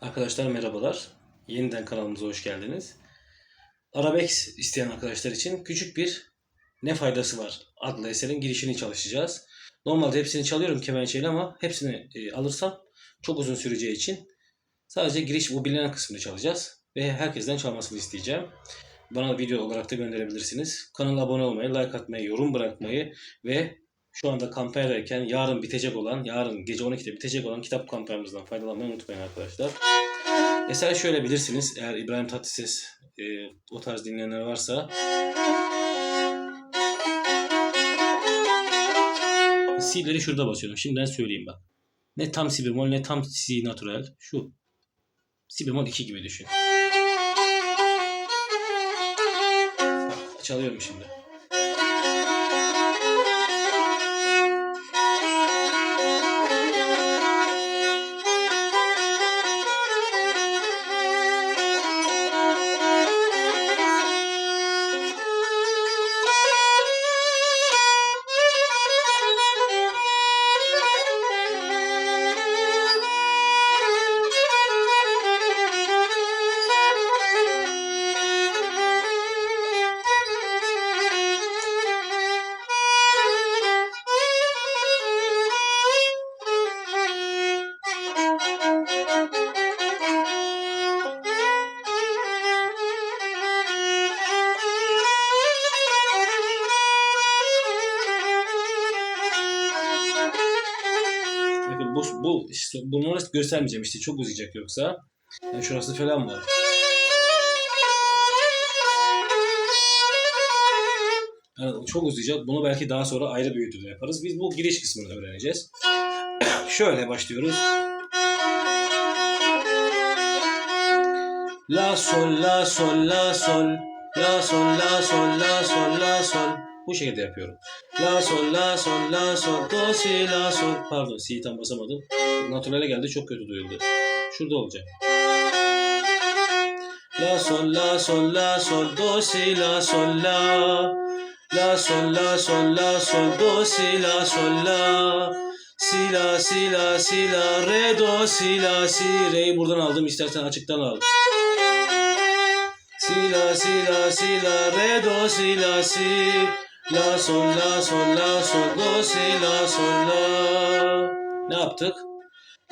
Arkadaşlar merhabalar. Yeniden kanalımıza hoş geldiniz. Arabex isteyen arkadaşlar için küçük bir Ne Faydası Var adlı eserin girişini çalışacağız. Normalde hepsini çalıyorum kemençeyle ama hepsini e, alırsam çok uzun süreceği için sadece giriş bu bilinen kısmını çalacağız. Ve herkesten çalmasını isteyeceğim. Bana video olarak da gönderebilirsiniz. Kanala abone olmayı, like atmayı, yorum bırakmayı ve şu anda kampanyadayken yarın bitecek olan, yarın gece 12'de bitecek olan kitap kampanyamızdan faydalanmayı unutmayın arkadaşlar. Eser şöyle bilirsiniz eğer İbrahim Tatlıses e, o tarz dinleyenler varsa Si'leri şurada basıyorum. Şimdiden söyleyeyim bak. Ne tam si bemol ne tam si natural. Şu. Si bemol 2 gibi düşün. Çalıyorum şimdi. Bakın bu, bu işte bunları göstermeyeceğim işte çok uzayacak yoksa. Yani şurası falan var. Yani çok uzayacak. Bunu belki daha sonra ayrı bir videoda yaparız. Biz bu giriş kısmını öğreneceğiz. Şöyle başlıyoruz. La sol la sol la sol la sol la sol la sol la sol bu şekilde yapıyorum. La sol la sol la sol do si la sol pardon si'yi tam basamadım. Naturale geldi çok kötü duyuldu. Şurada olacak. La sol la sol la sol do si la sol la La sol la sol la sol do si la sol la Si la si la si la re do si la si re'yi buradan aldım istersen açıktan al. Si la si la si la re do si la si La sol la sol la sol do si la sol la Ne yaptık?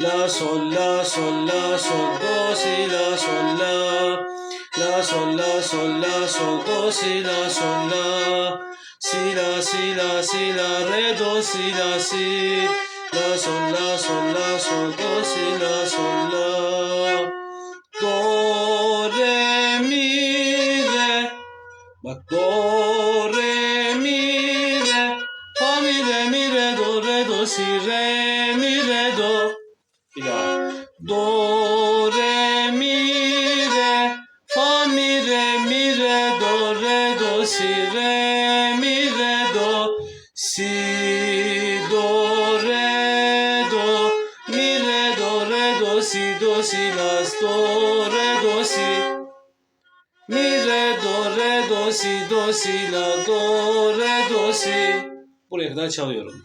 La sol la sol la sol do si la sol la La sol la sol la sol do si la sol la Si la si la si la re do si la si La sol la sol la sol do si la sol la mi re do. Bir daha. Do re mi re Fa mi re mi re do re do si re mi re do. Si do re do. Mi re do re do si do si la do re do si. Mi re do re do si do si la do re do si. Buraya kadar çalıyorum.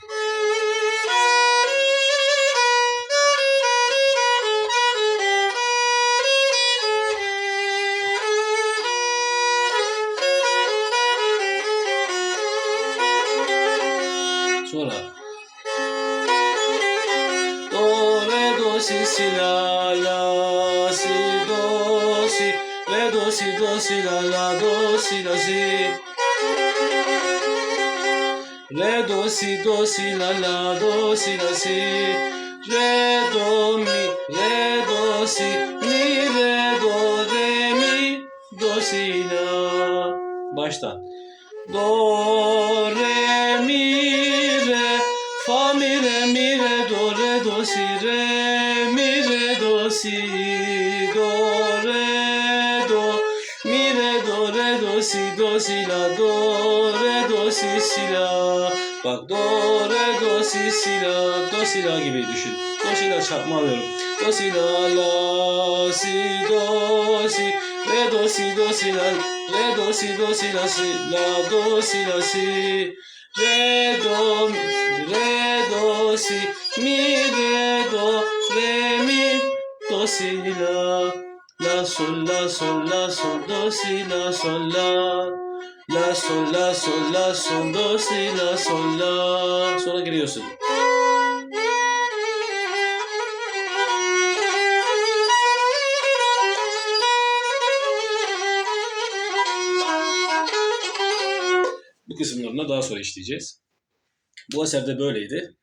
Si si la la si do si re do si do si la la do si la si. Re do si do si la la do si la si. Re do mi re do si mi re do re mi do si la. Baştan do re mi si do re do mi re do re do si do si la do re do si si la bak do re do si si la do si la gibi düşün. Do si la çarpma alıyorum. Do si la la si do si re do si do si la re do si do si la si la do si la si re do re do si mi do si la la sol la sol la sol do si la sol la la sol la sol la sol do si la sol la sonra giriyorsun. Bu kısımlarını daha sonra işleyeceğiz. Bu eserde böyleydi.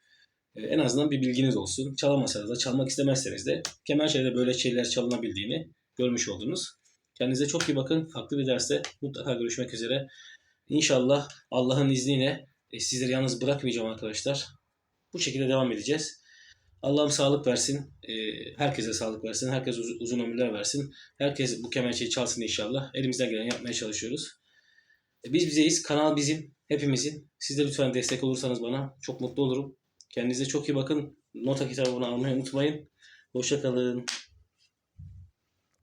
Ee, en azından bir bilginiz olsun. Çalamasanız da, çalmak istemezseniz de kemençede böyle şeyler çalınabildiğini görmüş oldunuz. Kendinize çok iyi bakın. Farklı bir derste mutlaka görüşmek üzere. İnşallah Allah'ın izniyle e, sizleri yalnız bırakmayacağım arkadaşlar. Bu şekilde devam edeceğiz. Allah'ım sağlık versin. e, Herkese sağlık versin. Herkes uz- uzun ömürler versin. Herkes bu kemençeyi çalsın inşallah. Elimizden gelen yapmaya çalışıyoruz. E, Biz bizeyiz. Kanal bizim. Hepimizin. Siz de lütfen destek olursanız bana çok mutlu olurum. Kendinize çok iyi bakın. Nota kitabını almayı unutmayın. Hoşçakalın.